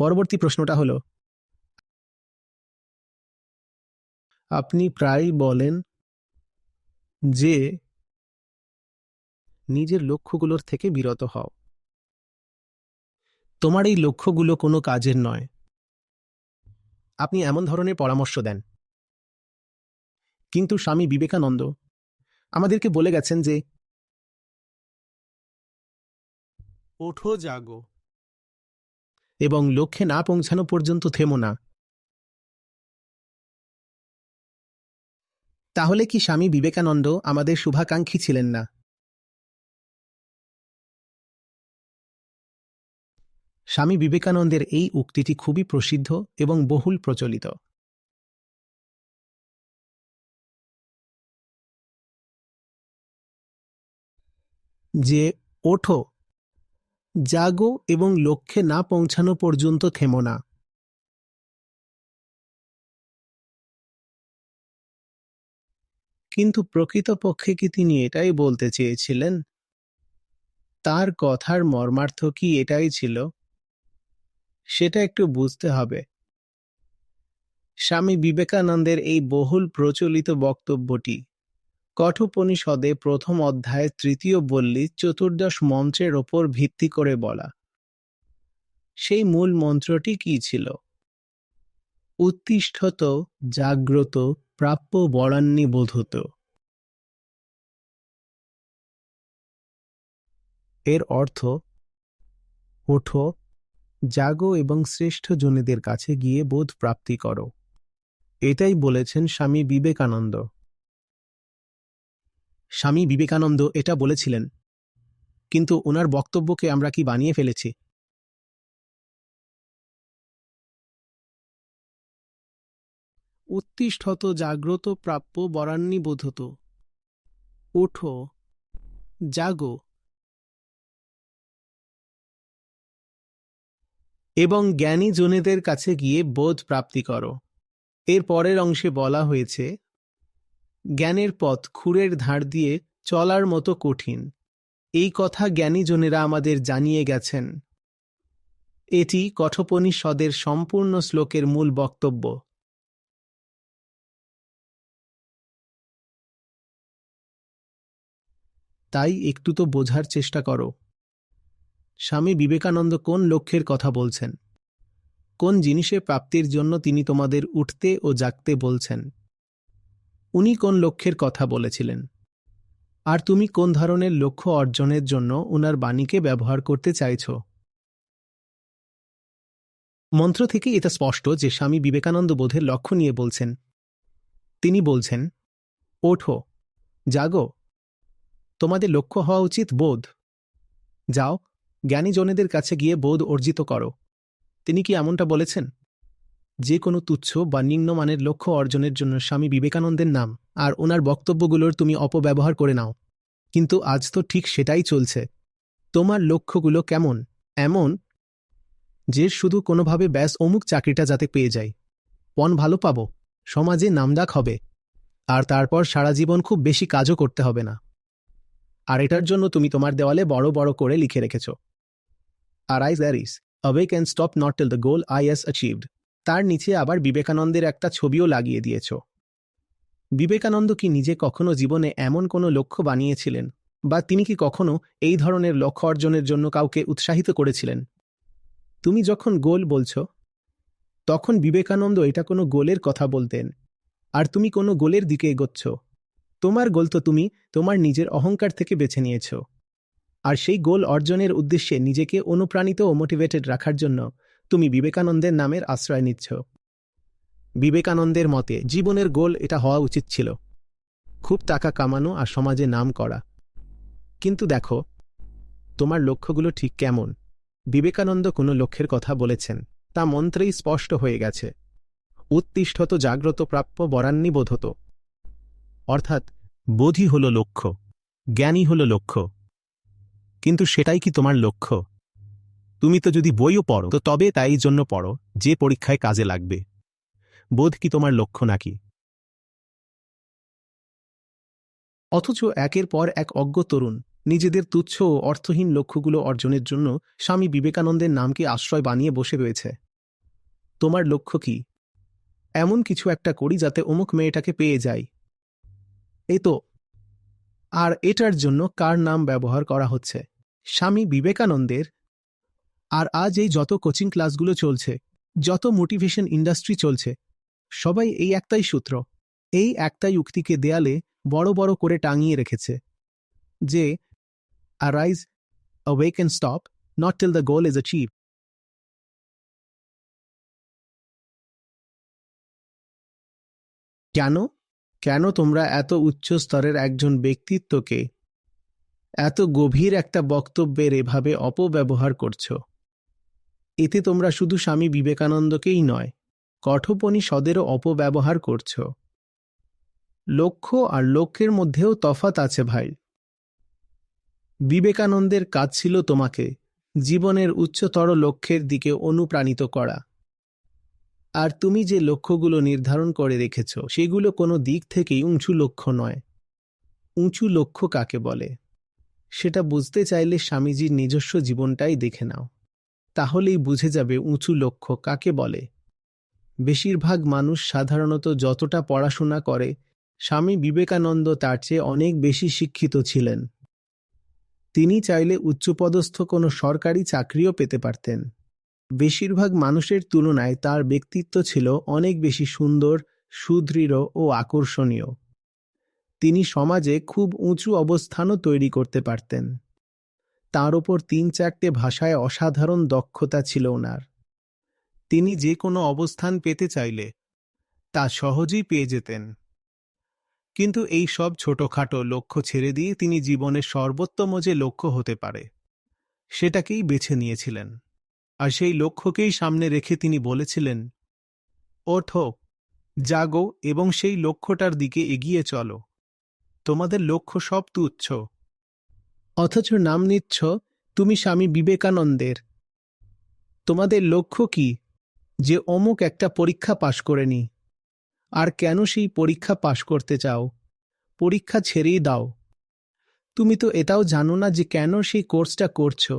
পরবর্তী প্রশ্নটা হলো, আপনি প্রায়ই বলেন যে নিজের লক্ষ্যগুলোর থেকে বিরত হও। তোমার এই লক্ষ্যগুলো কোনো কাজের নয়। আপনি এমন ধরনের পরামর্শ দেন। কিন্তু স্বামী বিবেকানন্দ আমাদেরকে বলে গেছেন যে, ওঠো, জাগো। এবং লক্ষ্যে না পৌঁছানো পর্যন্ত থেমো না। তাহলে কি স্বামী বিবেকানন্দ আমাদের শুভাকাঙ্ক্ষী ছিলেন না? স্বামী বিবেকানন্দের এই উক্তিটি খুবই প্রসিদ্ধ এবং বহুল প্রচলিত। যে, ওঠো জাগো এবং লক্ষ্যে না পৌঁছানো পর্যন্ত থেমো না। কিন্তু প্রকৃতপক্ষে কি তিনি এটাই বলতে চেয়েছিলেন? তার কথার মর্মার্থ কি এটাই ছিল? সেটা একটু বুঝতে হবে। স্বামী বিবেকানন্দের এই বহুল প্রচলিত বক্তব্যটি কঠোপনিষদে প্রথম অধ্যায়ের তৃতীয় বল্লী চতুর্দশ মন্ত্রের ওপর ভিত্তি করে বলা। সেই মূল মন্ত্রটি কি ছিল? উত্তিষ্ঠত, জাগ্রত, প্রাপ্য বরান্নি বোধত। এর অর্থ, ওঠো, জাগো এবং শ্রেষ্ঠ জনেদের কাছে গিয়ে বোধ প্রাপ্তি করো। এটাই বলেছেন স্বামী বিবেকানন্দ। স্বামী বিবেকানন্দ এটা বলেছিলেন। কিন্তু ওনার বক্তব্যকে আমরা কি বানিয়ে ফেলেছি? উত্তিষ্ঠত জাগ্রত প্রাপ্য বরান্নি বোধত। ওঠো। জাগো। এবং জ্ঞানী জনেদের কাছে গিয়ে বোধ প্রাপ্তি করো। এর পরের অংশে বলা হয়েছে জ্ঞানের পথ খুরের ধার দিয়ে চলার মতো কঠিন। এই কথা জ্ঞানীজনেরা আমাদের জানিয়ে গেছেন। এটি কঠোপনিষদের সম্পূর্ণ শ্লোকের মূল বক্তব্য। তাই একটু তো বোঝার চেষ্টা করো। স্বামী বিবেকানন্দ কোন লক্ষ্যের কথা বলছেন? কোন জিনিসে প্রাপ্তির জন্য তিনি তোমাদের উঠতে ও জাগতে বলছেন? উনি কোন লক্ষ্যের কথা বলেছিলেন? আর তুমি কোন ধরনের লক্ষ্য অর্জনের জন্য উনার বাণীকে ব্যবহার করতে চাইছ? মন্ত্র থেকে এটা স্পষ্ট যে স্বামী বিবেকানন্দ বোধের লক্ষ্য নিয়ে বলছেন। তিনি বলছেন, ওঠো, জাগো। তোমাদের লক্ষ্য হওয়া উচিত বোধ। যাও জ্ঞানী জনেদের কাছে গিয়ে বোধ অর্জিত করো। তিনি কি এমনটা বলেছেন? যে কোনো তুচ্ছ বা নিম্নমানের লক্ষ্য অর্জনের জন্য স্বামী বিবেকানন্দের নাম আর ওনার বক্তব্যগুলোর তুমি অপব্যবহার করে নাও। কিন্তু আজ তো ঠিক সেটাই চলছে। তোমার লক্ষ্যগুলো কেমন? এমন যে শুধু কোনোভাবে ব্যাস অমুক চাকরিটা যাতে পেয়ে যায় পণ ভালো পাব, সমাজে নামডাক হবে, আর তারপর সারা জীবন খুব বেশি কাজও করতে হবে না। আর এটার জন্য তুমি তোমার দেওয়ালে বড় বড় করে লিখে রেখেছ। আর arise there's above can stop not till the goal is achieved তার নিচে আবার বিবেকানন্দের একটা ছবিও লাগিয়ে দিয়েছ। বিবেকানন্দ কি নিজে কখনো জীবনে এমন কোনো লক্ষ্য বানিয়েছিলেন? বা তিনি কি কখনো এই ধরনের লক্ষ্য অর্জনের জন্য কাউকে উৎসাহিত করেছিলেন? তুমি যখন গোল বলছ, তখন বিবেকানন্দ এটা কোনো গোলের কথা বলতেন। আর তুমি কোনো গোলের দিকে এগোচ্ছ। তোমার গোল তো তুমি তোমার নিজের অহংকার থেকে বেছে নিয়েছ। আর সেই গোল অর্জনের উদ্দেশ্যে নিজেকে অনুপ্রাণিত ও মোটিভেটেড রাখার জন্য তুমি বিবেকানন্দের নামের আশ্রয় নিচ্ছ। বিবেকানন্দের মতে, জীবনের গোল এটা হওয়া উচিত ছিল। খুব টাকা কামানো আর সমাজে নাম করা। কিন্তু দেখো, তোমার লক্ষ্যগুলো ঠিক কেমন? বিবেকানন্দ কোনো লক্ষ্যের কথা বলেছেন। তা মন্ত্রেই স্পষ্ট হয়ে গেছে। উত্তিষ্ঠত জাগ্রত প্রাপ্য বরান্নি বোধত। অর্থাৎ, বোধই হল লক্ষ্য জ্ঞানী হল লক্ষ্য। কিন্তু সেটাই কি তোমার লক্ষ্য? তুমি তো যদি বইও পড়ো, তো তবে তাই জন্য পড়ো, যে পরীক্ষায় কাজে লাগবে। বোধ কি তোমার লক্ষ্য নাকি? অথচ একের পর এক অজ্ঞ তরুণ, নিজেদের তুচ্ছ ও অর্থহীন লক্ষ্যগুলো অর্জনের জন্য স্বামী বিবেকানন্দের নামকে আশ্রয় বানিয়ে বসে রয়েছে। তোমার লক্ষ্য কি? এমন কিছু একটা করি যাতে অমুক মেয়েটাকে পেয়ে যাই। এ তো। আর এটার জন্য কার নাম ব্যবহার করা হচ্ছে? স্বামী বিবেকানন্দের আর আজ এই যত কোচিং ক্লাসগুলো চলছে, যত মোটিভেশন ইন্ডাস্ট্রি চলছে, সবাই এই একটাই সূত্র। এই একটাই উক্তিকে দেয়ালে বড় বড় করে টাঙিয়ে রেখেছে যে আরাইজ awake and stop, not till the goal is achieved. কেন? কেন তোমরা এত উচ্চ স্তরের একজন ব্যক্তিত্বকে এত গভীর একটা বক্তব্যের এভাবে অপব্যবহার করছ? এতে তোমরা শুধু স্বামী বিবেকানন্দকেই নয়, কঠোপনিষদেরও অপব্যবহার করছ। লক্ষ্য আর লক্ষ্যের মধ্যেও তফাত আছে ভাই। বিবেকানন্দের কাজ ছিল তোমাকে জীবনের উচ্চতর লক্ষ্যের দিকে অনুপ্রাণিত করা। আর তুমি যে লক্ষ্যগুলো নির্ধারণ করে রেখেছ, সেগুলো কোনো দিক থেকেই উঁচু লক্ষ্য নয়। উঁচু লক্ষ্য কাকে বলে? সেটা বুঝতে চাইলে স্বামীজির নিজস্ব জীবনটাই দেখে নাও। তাহলেই বুঝে যাবে উঁচু লক্ষ্য কাকে বলে। বেশিরভাগ মানুষ সাধারণত যতটা পড়াশোনা করে, স্বামী বিবেকানন্দ তার চেয়ে অনেক বেশি শিক্ষিত ছিলেন। তিনি চাইলে উচ্চপদস্থ কোনো সরকারি চাকরিও পেতে পারতেন। বেশিরভাগ মানুষের তুলনায় তার ব্যক্তিত্ব ছিল অনেক বেশি সুন্দর, সুদৃঢ় ও আকর্ষণীয়। তিনি সমাজে খুব উঁচু অবস্থানও তৈরি করতে পারতেন। তার ওপর তিন চারটে ভাষায় অসাধারণ দক্ষতা ছিল ওনার। তিনি যে কোনো অবস্থান পেতে চাইলে তা সহজেই পেয়ে যেতেন। কিন্তু এই সব ছোটখাটো লক্ষ্য ছেড়ে দিয়ে তিনি জীবনের সর্বোত্তম যে লক্ষ্য হতে পারে, সেটাকেই বেছে নিয়েছিলেন। আর সেই লক্ষ্যকেই সামনে রেখে তিনি বলেছিলেন, ওঠো জাগো এবং সেই লক্ষ্যটার দিকে এগিয়ে চলো। তোমাদের লক্ষ্য সব তুচ্ছ। অথচ নাম নিচ্ছ, তুমি স্বামী বিবেকানন্দের। তোমাদের লক্ষ্য কি? যে অমুক একটা পরীক্ষা পাশ করে নি। আর কেন সেই পরীক্ষা পাশ করতে চাও? পরীক্ষা ছেড়েই দাও। তুমি তো এটাও জানো না যে কেন সেই কোর্সটা করছ।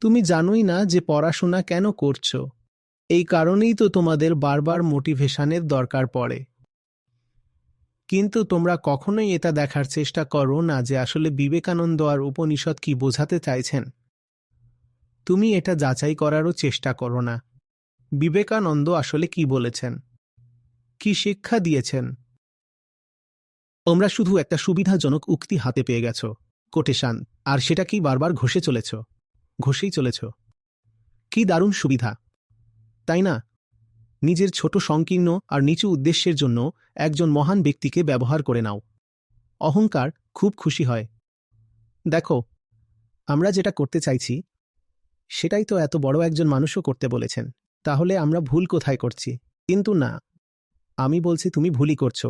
তুমি জানোই না যে পড়াশোনা কেন করছ। এই কারণেই তো তোমাদের বারবার মোটিভেশনের দরকার পড়ে। কিন্তু তোমরা কখনোই এটা দেখার চেষ্টা করো না যে আসলে বিবেকানন্দ আর উপনিষদ কি বোঝাতে চাইছেন। তুমি এটা যাচাই করারও চেষ্টা করো না। বিবেকানন্দ আসলে কি বলেছেন? কি শিক্ষা দিয়েছেন? তোমরা শুধু একটা সুবিধাজনক উক্তি হাতে পেয়ে গেছ, কোটেশান, আর সেটা কি বারবার ঘষে চলেছ? ঘষেই চলেছ। কি দারুণ সুবিধা। তাই না? নিজের ছোট সংকীর্ণ আর নিচু উদ্দেশ্যের জন্য একজন মহান ব্যক্তিকে ব্যবহার করে নাও। অহংকার খুব খুশি হয়। দেখো, আমরা যেটা করতে চাইছি, সেটাই তো এত বড় একজন মানুষও করতে বলেছেন। তাহলে আমরা ভুল কোথায় করছি? কিন্তু না, আমি বলছি তুমি ভুলই করছ।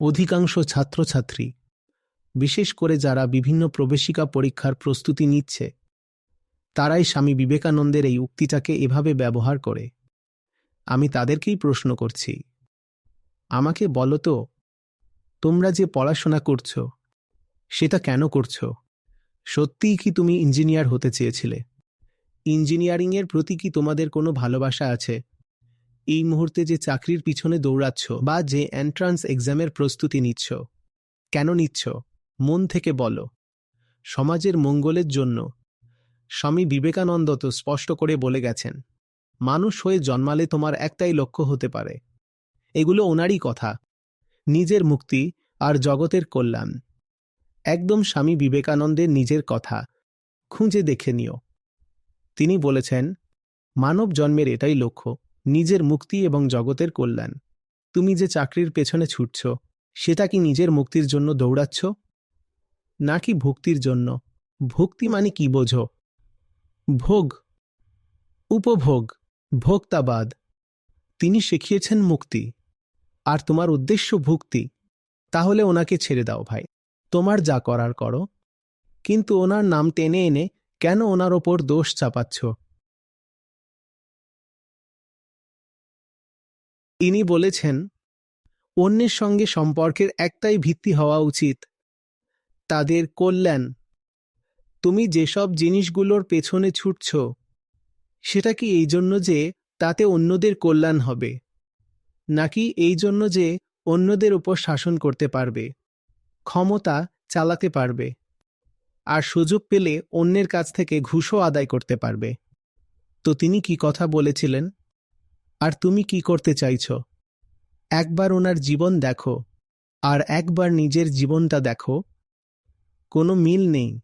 অধিকাংশ ছাত্রছাত্রী, বিশেষ করে যারা বিভিন্ন প্রবেশিকা পরীক্ষার প্রস্তুতি নিচ্ছে তারাই স্বামী বিবেকানন্দের এই উক্তিটাকে এভাবে ব্যবহার করে। আমি তাদেরকেই প্রশ্ন করছি। আমাকে বলো তো, তোমরা যে পড়াশোনা করছ, সেটা কেন করছ? সত্যিই কি তুমি ইঞ্জিনিয়ার হতে চেয়েছিলে? ইঞ্জিনিয়ারিংয়ের প্রতি কি তোমাদের কোনো ভালোবাসা আছে? এই মুহূর্তে যে চাকরির পিছনে দৌড়াচ্ছ বা যে এন্ট্রান্স এক্সামের প্রস্তুতি নিচ্ছ, কেন নিচ্ছ? মন থেকে বলো। সমাজের মঙ্গলের জন্য। স্বামী বিবেকানন্দ তো স্পষ্ট করে বলে গেছেন, মানুষ হয়ে জন্মালে তোমার একটাই লক্ষ্য হতে পারে। এগুলো ওনারই কথা। নিজের মুক্তি আর জগতের কল্যাণ। একদম স্বামী বিবেকানন্দের নিজের কথা। খুঁজে দেখে নিও। তিনি বলেছেন, মানব জন্মের এটাই লক্ষ্য, নিজের মুক্তি এবং জগতের কল্যাণ। তুমি যে চাকরির পেছনে ছুটছ, সেটা কি নিজের মুক্তির জন্য দৌড়াচ্ছ? নাকি ভক্তির জন্য? ভক্তি মানে কি বোঝো? ভোগ। উপভোগ, ভোক্তাবাদ। তিনি শিখিয়েছেন মুক্তি। আর তোমার উদ্দেশ্য ভুক্তি। তাহলে ওনাকে ছেড়ে দাও ভাই। তোমার যা করার করো। কিন্তু ওনার নাম টেনে এনে কেন ওনার ওপর দোষ চাপাচ্ছ? ইনি বলেছেন, অন্যের সঙ্গে সম্পর্কের একটাই ভিত্তি হওয়া উচিত। তাদের কল্যাণ। তুমি যেসব জিনিসগুলোর পেছনে ছুটছ, সেটা কি এই জন্য যে তাতে অন্যদের কল্যাণ হবে, নাকি এই জন্য যে অন্যদের উপর শাসন করতে পারবে, ক্ষমতা চালাতে পারবে, আর সুযোগ পেলে অন্যের কাছ থেকে ঘুষও আদায় করতে পারবে? তো তিনি কি কথা বলেছিলেন? আর তুমি কি করতে চাইছ? একবার ওনার জীবন দেখো, আর একবার নিজের জীবনটা দেখো, কোনো মিল নেই।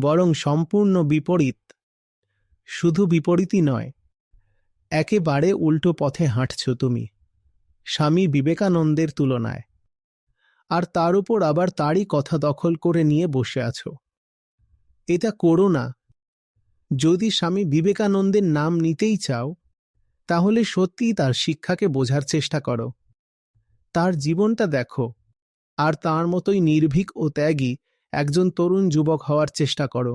বরং সম্পূর্ণ বিপরীত। শুধু বিপরীতই নয়, একেবারে উল্টো পথে হাঁটছ তুমি, স্বামী বিবেকানন্দের তুলনায়। আর তার উপর আবার তারই কথা দখল করে নিয়ে বসে আছো। এটা করো না। যদি স্বামী বিবেকানন্দের নাম নিতেই চাও, তাহলে সত্যিই তার শিক্ষাকে বোঝার চেষ্টা করো। তার জীবনটা দেখো, আর তার মতোই নির্ভীক ও ত্যাগী একজন তরুণ যুবক হওয়ার চেষ্টা করো।